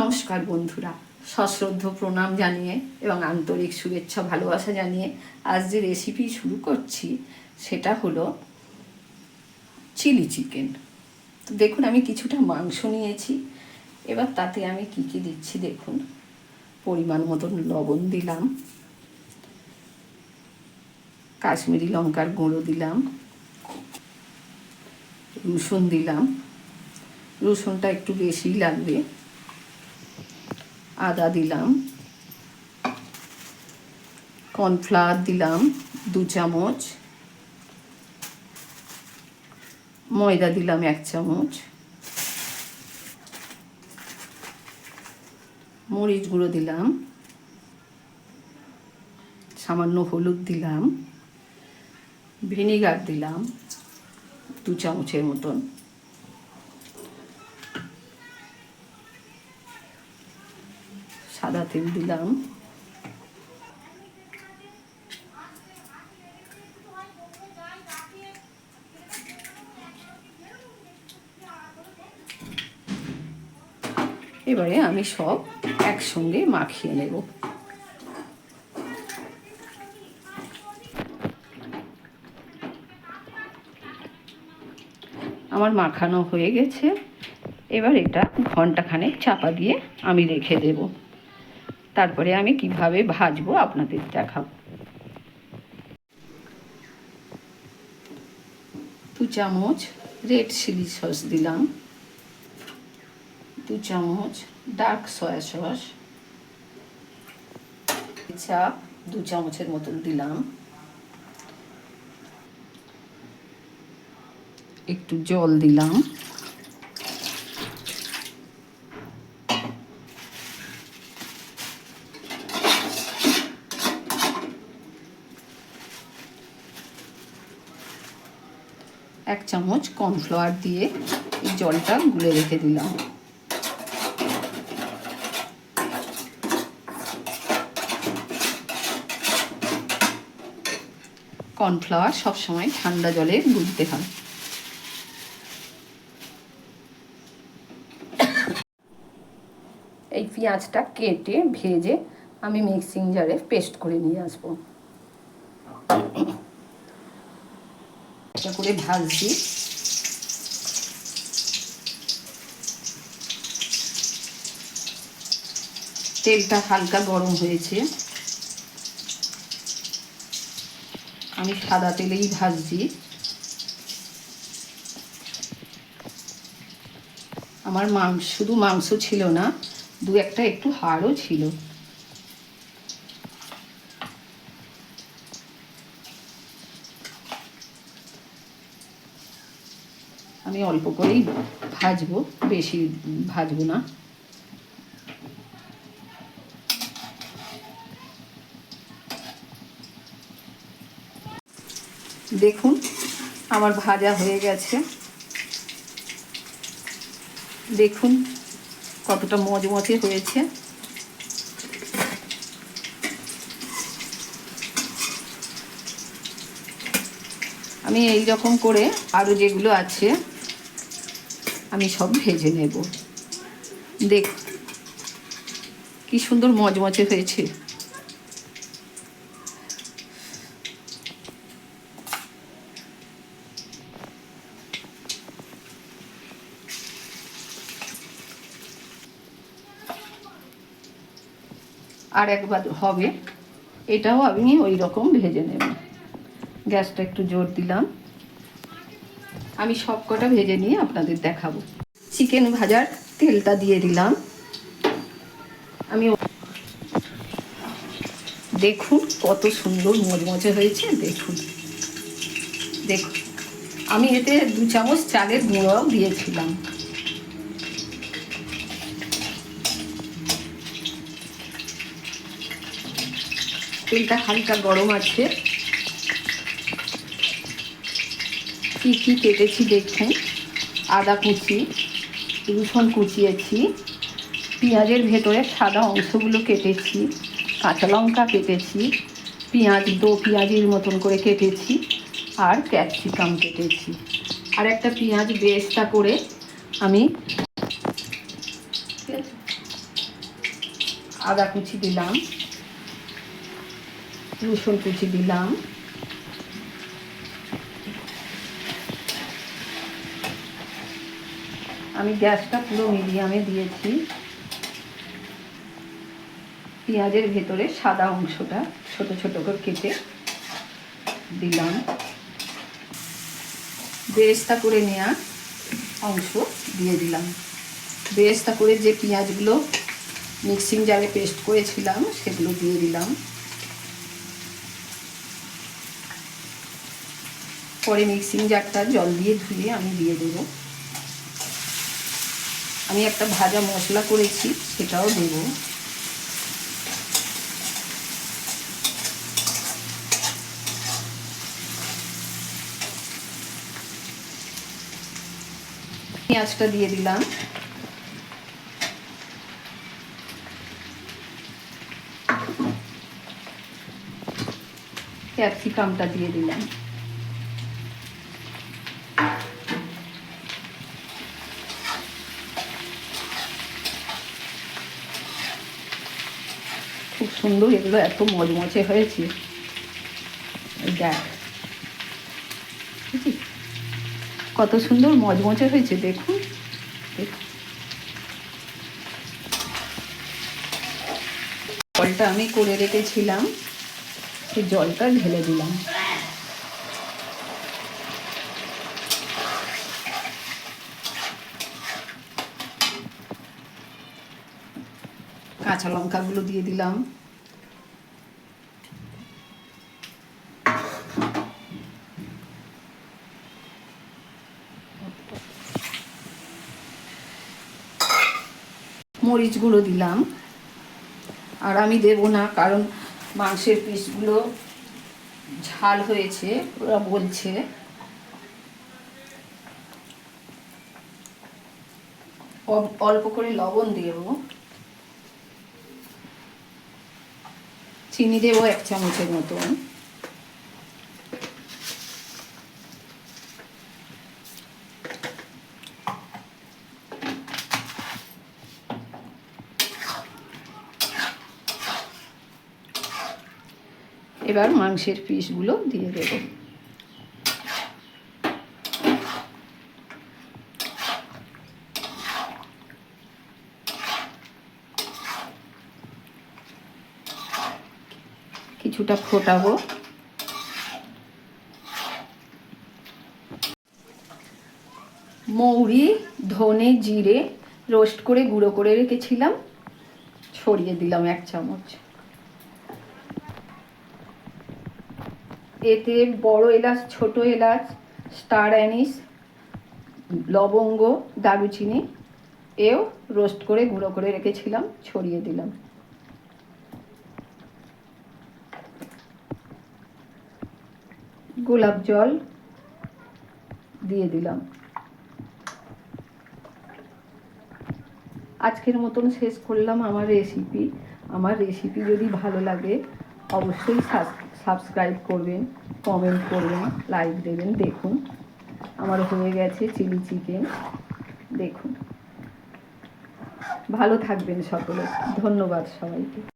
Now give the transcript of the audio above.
নমস্কার বন্ধুরা, সশ্রদ্ধ প্রণাম জানিয়ে এবং আন্তরিক শুভেচ্ছা, ভালোবাসা জানিয়ে আজ যে রেসিপি শুরু করছি সেটা হলো চিলি চিকেন তো দেখুন, আমি কিছুটা মাংস নিয়েছি, এবার তাতে আমি কি কি দিচ্ছি দেখুন। পরিমাণ মতন লবণ দিলাম, কাশ্মীরি লঙ্কার গুঁড়ো দিলাম, রসুন দিলাম। রসুনটা একটু বেশিই লাগবে। আদা দিলাম, কর্নফ্লাওয়ার দিলাম দু চামচ, ময়দা দিলাম এক চামচ, মরিচ গুঁড়ো দিলাম, সামান্য হলুদ দিলাম, ভিনিগার দিলাম দু চামচের মতন। সাদা তেল দিলাম। এবারে আমি সব একসঙ্গে মাখিয়ে নেব। আমার মাখানো হয়ে গেছে। এবার এটা ঘন্টাখানে চাপা দিয়ে আমি রেখে দেব। তারপরে আমি কীভাবে ভাজবো আপনাদের দেখাবো। দু চামচ রেড চিলি সস দিলাম। দু চামচ ডার্ক সয়া সস। চাপ দু চামচের মতন দিলাম। একটু জল দিলাম এক চামচ কর্নফ্লাওয়ার দিয়ে এই জলটা গুলে রেখে দিলাম। কর্নফ্লাওয়ার সবসময় ঠান্ডা জলে গুলতে হয়। এই পেঁয়াজটা কেটে ভেজে আমি মিক্সিং জারে পেস্ট করে নিয়ে আসব। এটা করে ভাজছি তেলটা হালকা গরম হয়েছে। আমি সাদা তেলেই ভাজছি। আমার মাংস, শুধু মাংস ছিল না, দু একটা একটু হাড়ও ছিল। আমি অল্প করেই ভাজবো, বেশি ভাজবো না। দেখুন, আমার ভাজা হয়ে গেছে। দেখুন, কতটা মজমচে হয়েছে। আমি এই রকম করে আরও যেগুলো আছে আমি সব ভেজে নেব। দেখ, কি সুন্দর মজমচে হয়েছে। আর একবার হবে, এটাও আমি ওই রকম ভেজে নেব। গ্যাসটা একটু জোর দিলাম। আমি সব কটা ভেজে নিয়ে আপনাদের দেখাবো। চিকেন ভাজার তেলটা দিয়ে দিলাম। আমি দেখুন কত সুন্দর মজমজে হয়েছে, দেখুন। দেখুন, আমি এতে দু চামচ চালের গুঁড়োও দিয়েছিলাম। তেলটা হালকা গরম আছে। কী কী কেটেছি দেখুন। আদা কুচি, রসুন কুচিয়েছি, পেঁয়াজের ভেতরে সাদা অংশগুলো কেটেছি, কাঁচা লঙ্কা কেটেছি, পেঁয়াজ, দো পেঁয়াজের মতন করে কেটেছি, আর ক্যাপসিকাম কেটেছি। আর একটা পেঁয়াজ বেরেস্তা করে আমি আদা কুচি দিলাম, রসুন কুচি দিলাম আমি গ্যাসটা পুরো মিডিয়ামে দিয়েছি। পেঁয়াজের ভেতরে সাদা অংশটা ছোট ছোট করে কেটে দিলাম। বেরেস্তা করে নেওয়া অংশ দিয়ে দিলাম। বেরেস্তা করে যে পেঁয়াজগুলো মিক্সিং জারে পেস্ট করেছিলাম, সেগুলো দিয়ে দিলাম। পরে মিক্সিং জারটা জল দিয়ে ধুয়ে আমি দিয়ে দেবো। আমি একটা ভাজা মশলা করেছি সেটাও দেবো। পেঁয়াজটা দিয়ে দিলাম। ক্যাপসিকামটা দিয়ে দিলাম। সুন্দর এগুলো এত মজমচে হয়েছে। দেখ। কত সুন্দর মজমচে হয়েছে, দেখুন। দেখুন। জলটা আমি করে রেখেছিলাম সেই জলটা ঢেলে দিলাম। কাঁচা লঙ্কাগুলো দিয়ে দিলাম। মরিচগুলো দিলাম। আর আমি দেব না, কারণ মাংসের পিসগুলো ঝাল হয়েছে, ওরা বলছে। অল্প করে লবণ দেব। চিনি দেবো এক চামচের মতন। এবার মাংসের পিসগুলো দিয়ে দেবো। কিছুটা ফোটাবো। মৌরি, ধনে জিরে, রোস্ট করে গুঁড়ো করে রেখেছিলাম। ছড়িয়ে দিলাম এক চামচ। এতে বড় এলাচ, ছোট এলাচ, স্টার অ্যানিস, লবঙ্গ, দারুচিনি এও রোস্ট করে, গুঁড়ো করে রেখেছিলাম, ছড়িয়ে দিলাম। গোলাপ জল দিয়ে দিলাম। আজকের মতন শেষ করলাম আমার রেসিপি আমার রেসিপি যদি ভালো লাগে, অবশ্যই সাবস্ক্রাইব করবেন কমেন্ট করবেন লাইক দেবেন। দেখুন আমার হয়ে গেছে চিলি চিকেন দেখুন। ভালো থাকবেন সকলে। ধন্যবাদ সবাইকে।